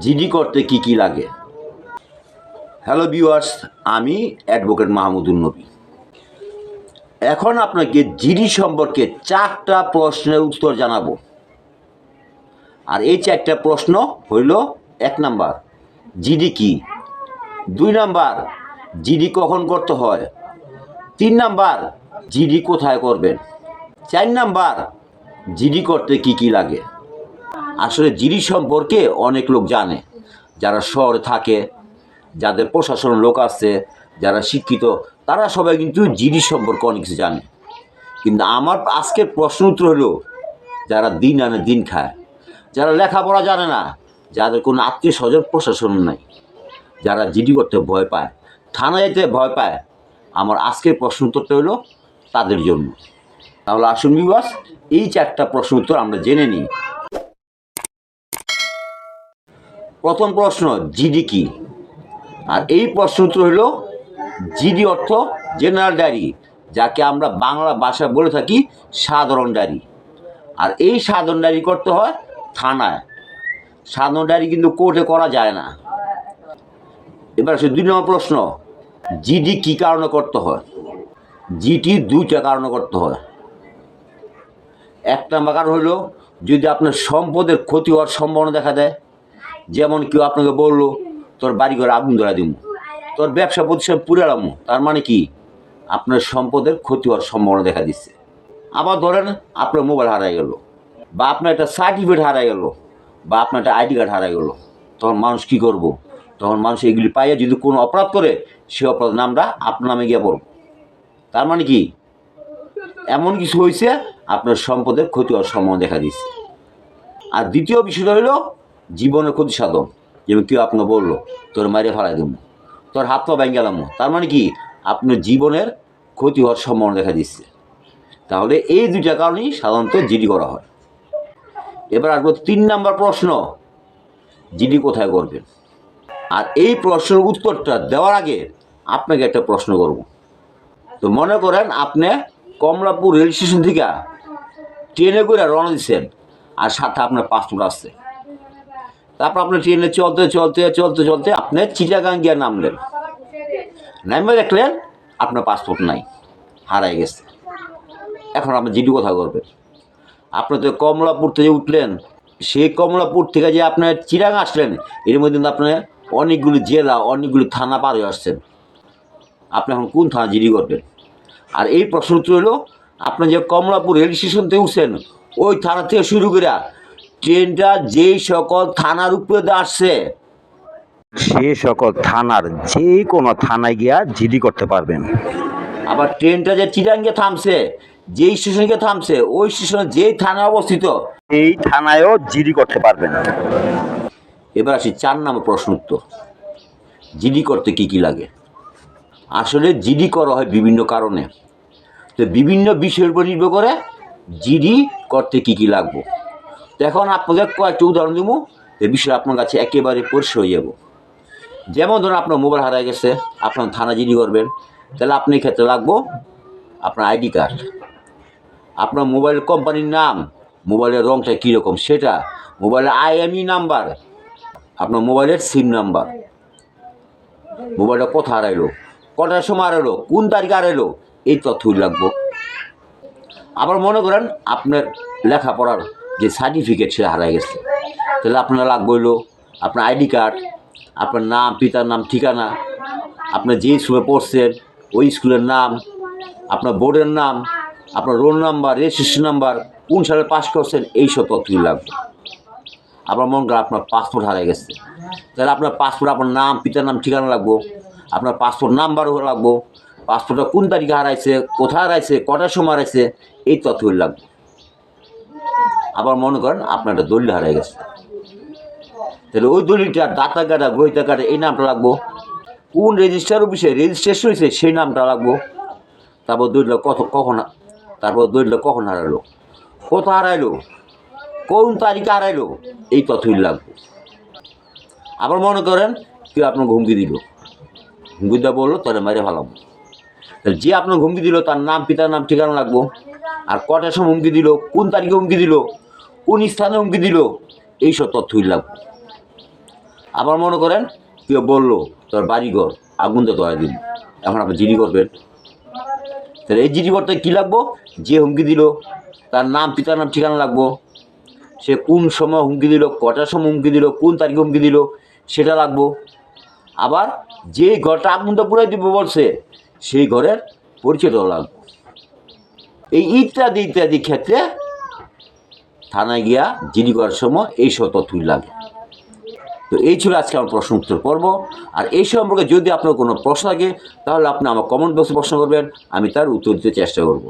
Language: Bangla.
জিডি করতে কি কি লাগে? হ্যালো ভিউয়ার্স আমি অ্যাডভোকেট মাহমুদুল নবী। এখন আপনাকে জিডি সম্পর্কে চারটা প্রশ্নের উত্তর জানাব। আর এই চারটা প্রশ্ন হইল এক নাম্বার, জিডি কি? দুই নাম্বার, জিডি কখন করতে হয়? তিন নাম্বার, জিডি কোথায় করবেন? চার নাম্বার, জিডি করতে কি কি লাগে? আসলে জিডি সম্পর্কে অনেক লোক জানে। যারা শহরে থাকে, যাদের প্রশাসন লোক আছে, যারা শিক্ষিত, তারা সবাই কিন্তু জিডি সম্পর্কে অনেক কিছু জানে। কিন্তু আমার আজকের প্রশ্ন উত্তর হলো, যারা দিন আনে দিন খায়, যারা লেখাপড়া জানে না, যাদের কোনো আত্মীয় স্বজন প্রশাসন নাই, যারা জিডি করতে ভয় পায় থানা যেতে ভয় পায়, আমার আজকের প্রশ্ন উত্তরটা হলো তাদের জন্য। তাহলে আসুন বিবাস এই চারটা প্রশ্ন উত্তর আমরা জেনে নিই। প্রথম প্রশ্ন জিডি কি? আর এই প্রশ্ন উত্তর হলো জিডি অর্থ জেনারেল ডায়েরি যাকে আমরা বাংলা ভাষায় বলে থাকি সাধারণ ডায়েরি আর এই সাধারণ ডায়েরি করতে হয় থানায়। সাধারণ ডায়েরি কিন্তু কোর্টে করা যায় না। এবার আসে দুই নম্বর প্রশ্ন জিডি কী কারণে করতে হয়? জিটি দুইটা কারণে করতে হয়। এক নম্বর কারণ হলো, যদি আপনার সম্পদের ক্ষতি হওয়ার সম্ভাবনা দেখা দেয় যেমন কেউ আপনাকে বলল, তোর বাড়ি ঘরে আগুন ধরা দিব তোর ব্যবসা প্রতিষ্ঠান পুরালামো তার মানে কি? আপনার সম্পদের ক্ষতি হওয়ার সম্ভাবনা দেখা দিচ্ছে। আবার ধরেন, আপনার মোবাইল হারাই গেল, বা আপনার একটা সার্টিফিকেট হারাই গেল, বা আপনার একটা আইডি কার্ড হারাই গেল। তখন মানুষ কি করব? তখন মানুষ এগুলি পাইয়ে যদি কোনো অপরাধ করে, সে অপরাধ নামটা আপনার নামে গিয়ে পড়ব। তার মানে কি? এমন কিছু হয়েছে আপনার সম্পদের ক্ষতি হওয়ার সম্ভাবনা দেখা দিচ্ছে। আর দ্বিতীয় বিষয়টা হলো জীবনের ক্ষতি সাধন। যেমন কেউ আপনাকে বলল, তোর মারে ফেলাই দেবো, তোর হাত পা ভেঙে গেলাম। তার মানে কি? আপনার জীবনের ক্ষতি হওয়ার সম্ভাবনা দেখা দিচ্ছে। তাহলে এই দুইটা কারণেই সাধারণত জিডি করা হয়। এবার আসব তিন নাম্বার প্রশ্ন, জিডি কোথায় করবেন? আর এই প্রশ্নের উত্তরটা দেওয়ার আগে আপনাকে একটা প্রশ্ন করব। তো মনে করেন আপনি কমলাপুর রেল স্টেশন থেকে ট্রেনে করে রওনা দিচ্ছেন, আর সাথে আপনার পাসপোর্ট আসছে তারপর আপনি ট্রেনে চলতে চলতে চলতে চলতে আপনি চিটাগাং গিয়ে নামলেন। নামে দেখলেন আপনার পাসপোর্ট নাই, হারাই গেছে। এখন আপনি জিডি কোথায় করবেন? আপনি তো কমলাপুর থেকে উঠলেন, সেই কমলাপুর থেকে যে আপনার চিরাং আসলেন, এর মধ্যে কিন্তু আপনার অনেকগুলি জেলা, অনেকগুলি থানা পার হয়ে আসছেন। আপনি এখন কোন থানা জিডি করবেন? আর এই প্রশ্ন উত্তর হলো, আপনি যে কমলাপুর রেল স্টেশন থেকে উঠছেন, ওই থানা থেকে শুরু করে ট্রেনটা যেই সকল থানার উপরে আসছে সে সকল থানার যে কোনো থানায় গিয়া জিডি করতে পারবেন। আবার ট্রেনটা যে চিরাঙ্গে থামছে যেই স্টেশনকে থামছে ওই স্টেশনে যেই থানায় অবস্থিত এই থানায়ও জিডি করতে পারবেন। এবার আসি চার নম্বর প্রশ্ন উত্তর। জিডি করতে কি কি লাগে? আসলে জিডি করা হয় বিভিন্ন কারণে। তো বিভিন্ন বিষয়ের উপর নির্ভর করে জিডি করতে কি কি লাগবে। এখন আপনাদের কয়েকটা উদাহরণ দেবো এই বিষয়ে আপনার কাছে একেবারে পরিষ্কার হয়ে যাব। যেমন ধরুন, আপনার মোবাইল হারায় গেছে, আপনার থানা জিডি করবেন, তাহলে আপনি ক্ষেত্রে লাগবো আপনার আইডি কার্ড। আপনার মোবাইল কোম্পানির নাম, মোবাইলের রঙটা কীরকম সেটা, মোবাইলের আইএমই নাম্বার, আপনার মোবাইলের সিম নাম্বার, মোবাইলটা কোথা হারাইলো, কটার সময় হারাইলো, কোন তারিখে হারাইলো, এই তথ্যই লাগবো। আবার মনে করেন, আপনার লেখাপড়ার যে সার্টিফিকেট সেটা হারাই গেছে। তাহলে আপনার লাগবে হইল আপনার আইডি কার্ড, আপনার নাম, পিতার নাম, ঠিকানা আপনার যে স্কুলে পড়ছেন, ওই স্কুলের নাম, আপনার বোর্ডের নাম, আপনার রোল নাম্বার, রেজিস্ট্রেশন নাম্বার, কোন সালে পাস করছেন এইসব তথ্যই লাগবে। আপনার মন করেন আপনার পাসপোর্ট হারিয়ে গেছে। তাহলে আপনার পাসপোর্ট আপনার নাম, পিতার নাম, ঠিকানা লাগবো, আপনার পাসপোর্ট নাম্বারও লাগবো পাসপোর্টটা কোন তারিখে হারাইছে, কোথায় হারাইছে, কটার সময় হারাইছে, এই তথ্যগুলি লাগবে। আবার মনে করেন আপনার একটা দলিল হারিয়ে গেছে। তাহলে ওই দলিলটা দাতা কাটা, গ্রহিতা কাটা, এই নামটা লাগবো? কোন রেজিস্টার অফিসে রেজিস্ট্রেশন হয়েছে, সেই নামটা লাগবো? তারপর দলিলটা কত, কখন, তারপর দলিলটা কখন হারালো? কোথা হারাইলো? কোন তারিখে হারাইলো? এই তথ্যই লাগবে। আবার মনে করেন কেউ আপনার হুমকি দিল। হুমকি দেওয়া বলল, তাহলে মেরে ফেলাম তাহলে যে আপনার হুমকি দিল, তার নাম, পিতার নাম, ঠিকানা লাগবো। আর কটার সময় হুমকি দিল? কোন তারিখে হুমকি দিল? কোন স্থানে হুমকি দিল? এইসব তথ্যই লাগবে। আবার মনে করেন, কেউ বলল, তোর বাড়িঘর, আগুন তো ধরা দিন এখন আপনি জিডি করবেন। তাহলে এই জিডি করতে কী লাগবো? যে হুমকি দিল, তার নাম, পিতার নাম, ঠিকানা লাগবো। সে কোন সময় হুমকি দিল, কটার সময় হুমকি দিল, কোন তারিখে হুমকি দিল, সেটা লাগবো। আবার যে ঘরটা আগুনটা পুরাই দিব বলছে, সেই ঘরের পরিচয়টাও লাগবে। এই ইত্যাদি ইত্যাদি ক্ষেত্রে থানায় গিয়া জিডি করার সময় এই সব তথ্যই লাগে। তো এই ছিল আজকে আমার প্রশ্ন উত্তর পর্ব। আর এই সম্পর্কে যদি আপনার কোনো প্রশ্ন থাকে, তাহলে আপনি আমার কমেন্ট বক্সে প্রশ্ন করবেন, আমি তার উত্তর দিতে চেষ্টা করব।